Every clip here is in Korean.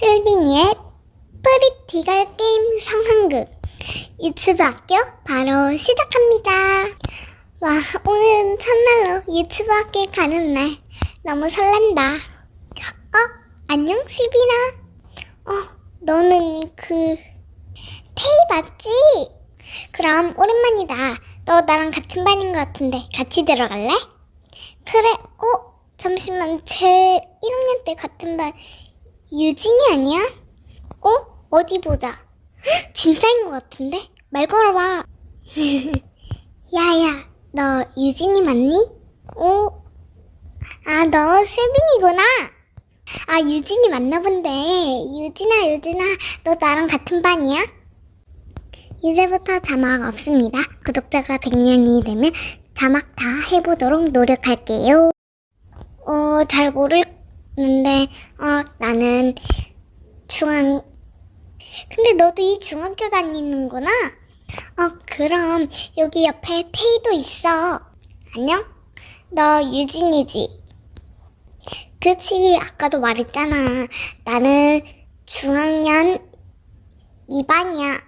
슬빈이의 프리티걸 게임 상황극 유튜브 학교 바로 시작합니다. 와, 오늘은 첫날로 유튜브 학교에 가는 날. 너무 설렌다. 어, 안녕, 슬빈아. 어, 너는 그, 테이 맞지? 그럼 오랜만이다. 너 나랑 같은 반인 것 같은데 같이 들어갈래? 그래, 어, 잠시만, 제 1학년 때 같은 반 유진이 아니야? 어? 어디 보자. 헉, 진짜인 것 같은데? 말 걸어봐. 야야, 너 유진이 맞니? 어? 아, 너 슬빈이구나. 아, 유진이 맞나 본데. 유진아, 유진아, 너 나랑 같은 반이야? 이제부터 자막 없습니다. 구독자가 100명이 되면 자막 다 해보도록 노력할게요. 어, 잘 모르 는데, 어, 나는 중앙, 근데 너도 이 중학교 다니는구나? 어, 그럼 여기 옆에 테이도 있어. 안녕? 너 유진이지? 그치, 아까도 말했잖아. 나는 중학년 2반이야.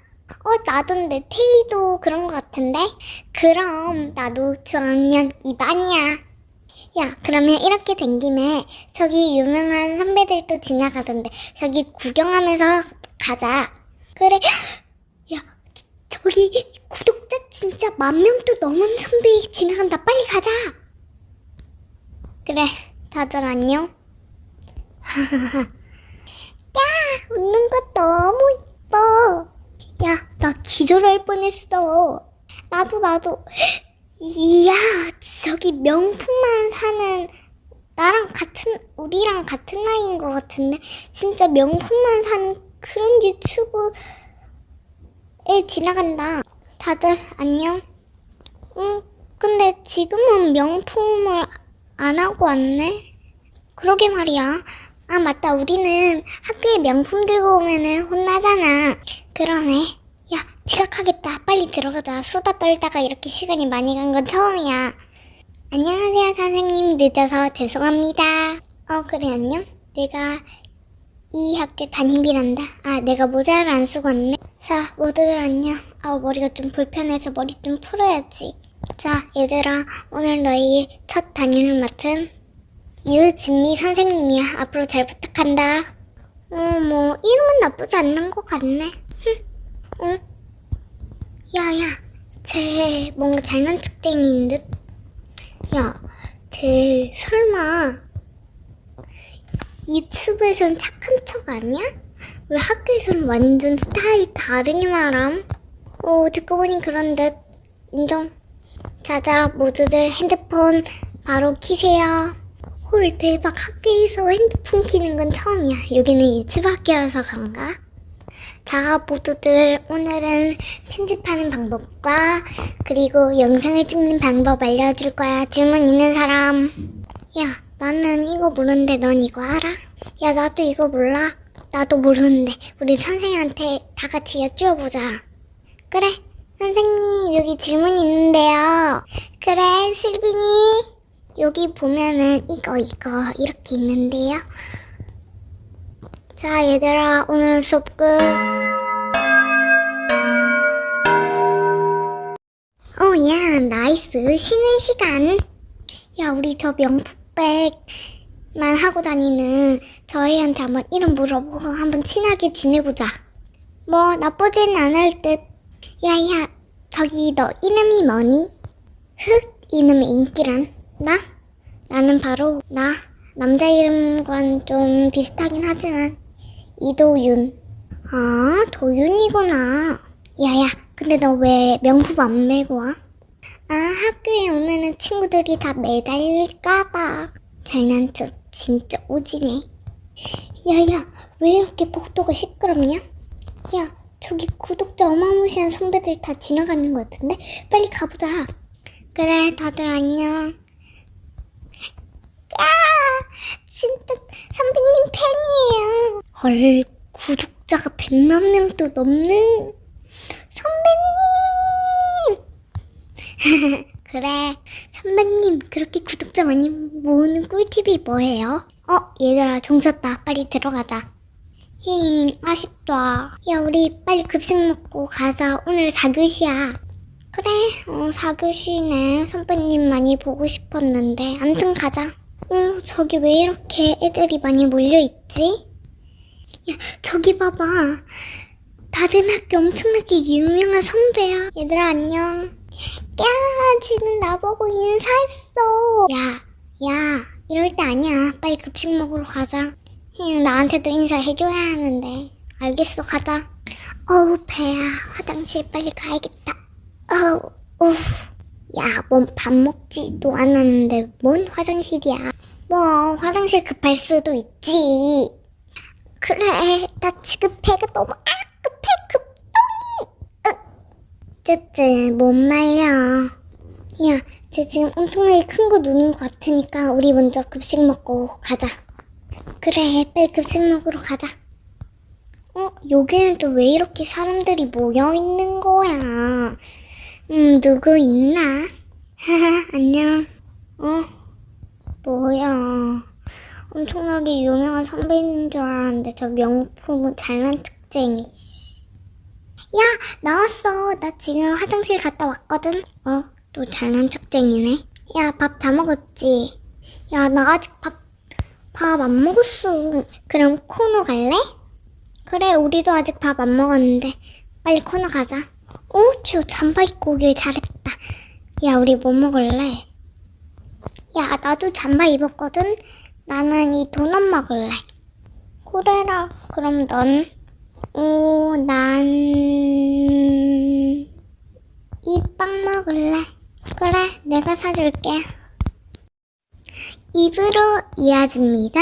어, 나도인데 테이도 그런 것 같은데? 그럼 나도 중학년 2반이야. 야, 그러면 이렇게 된 김에 저기 유명한 선배들도 지나가던데 저기 구경하면서 가자. 그래. 야, 저, 저기 구독자 진짜 만 명도 넘은 선배 지나간다. 빨리 가자. 그래, 다들 안녕. 야, 웃는 거 너무 이뻐. 야, 나 기절할 뻔했어. 나도, 나도. 이야, 저기 명품만 사는, 나랑 같은, 우리랑 같은 나이인 것 같은데, 진짜 명품만 사는 그런 유튜브에 지나간다. 다들 안녕? 응, 근데 지금은 명품을 안 하고 왔네? 그러게 말이야. 아, 맞다. 우리는 학교에 명품 들고 오면은 혼나잖아. 그러네. 야, 지각하겠다. 빨리 들어가자. 수다 떨다가 이렇게 시간이 많이 간 건 처음이야. 안녕하세요, 선생님. 늦어서 죄송합니다. 어, 그래, 안녕? 내가 이 학교 담임이란다. 아, 내가 모자를 안 쓰고 왔네. 자, 모두들 안녕. 아, 머리가 좀 불편해서 머리 좀 풀어야지. 자, 얘들아. 오늘 너희 첫 담임을 맡은 유진미 선생님이야. 앞으로 잘 부탁한다. 어, 뭐, 이름은 나쁘지 않는 것 같네. 흠. 어? 야야, 쟤 뭔가 잘난 척쟁이인 듯? 야, 쟤 설마 유튜브에선 착한 척 아니야? 왜 학교에서는 완전 스타일이 다르게 말함? 어, 듣고 보니 그런 듯. 인정. 자자, 모두들 핸드폰 바로 키세요. 헐, 대박. 학교에서 핸드폰 키는 건 처음이야. 여기는 유튜브 학교여서 그런가? 자, 모두들 오늘은 편집하는 방법과 그리고 영상을 찍는 방법 알려줄 거야. 질문 있는 사람. 야, 나는 이거 모르는데 넌 이거 알아? 야, 나도 이거 몰라. 나도 모르는데 우리 선생님한테 다 같이 여쭈어보자. 그래, 선생님 여기 질문 있는데요. 그래, 슬빈이. 여기 보면은 이거 이거 이렇게 있는데요. 자, 얘들아, 오늘은 수업 끝. 야, 나이스. 쉬는 시간. 야, 우리 저 명품백만 하고 다니는 저 애한테 한번 이름 물어보고 한번 친하게 지내보자. 뭐, 나쁘진 않을 듯. 야, 야, 저기 너 이름이 뭐니? 흑, 이름의 인기란? 나? 나는 바로 나. 남자 이름과는 좀 비슷하긴 하지만 이도윤. 아, 도윤이구나. 야야, 근데 너 왜 명품 안 메고 와? 아, 학교에 오면은 친구들이 다 매달릴까봐. 잘난 척 진짜 오지네. 야야, 왜 이렇게 복도가 시끄럽냐? 야, 저기 구독자 어마무시한 선배들 다 지나가는 것 같은데? 빨리 가보자. 그래, 다들 안녕. 야, 진짜 선배님 팬이에요. 헐, 구독자가 100만 명도 넘는 선배님! 그래, 선배님, 그렇게 구독자 많이 모으는 꿀팁이 뭐예요? 어, 얘들아, 종 쳤다. 빨리 들어가자. 힝, 아쉽다. 야, 우리 빨리 급식 먹고 가자. 오늘 4교시야. 그래, 어, 4교시네. 선배님 많이 보고 싶었는데. 암튼 가자. 어, 저기 왜 이렇게 애들이 많이 몰려있지? 야, 저기 봐봐. 다른 학교 엄청나게 유명한 선배야. 얘들아, 안녕. 야, 쟤는 나보고 인사했어. 야, 야, 이럴 때 아니야. 빨리 급식 먹으러 가자. 힝, 나한테도 인사해줘야 하는데. 알겠어, 가자. 어우, 배야. 화장실 빨리 가야겠다. 어우, 어우. 야, 뭔밥 먹지도 않았는데, 뭔 화장실이야. 뭐, 화장실 급할 수도 있지. 그래, 나 지금 배가 너무 아, 급해, 급동이. 쯔쯔, 못 말려. 야, 쟤 지금 엄청나게 큰 거 누는 것 같으니까 우리 먼저 급식 먹고 가자. 그래, 빨리 급식 먹으러 가자. 어, 여기는 또 왜 이렇게 사람들이 모여 있는 거야? 음, 누구 있나? 하하, 안녕. 어, 뭐야. 엄청나게 유명한 선배인 줄 알았는데 저 명품은 잘난 특쟁이. 씨. 야, 나왔어. 나 지금 화장실 갔다 왔거든. 어, 또 잘난 척쟁이네. 야, 밥 다 먹었지? 야, 나 아직 밥, 밥 안 먹었어. 그럼 코너 갈래? 그래, 우리도 아직 밥 안 먹었는데. 빨리 코너 가자. 오, 주 잠바 입고 오길 잘했다. 야, 우리 뭐 먹을래? 야, 나도 잠바 입었거든? 나는 이 도넛 먹을래. 그래라. 그럼 넌? 오, 난... 이 빵 먹을래. 그래, 내가 사줄게. 입으로 이어집니다.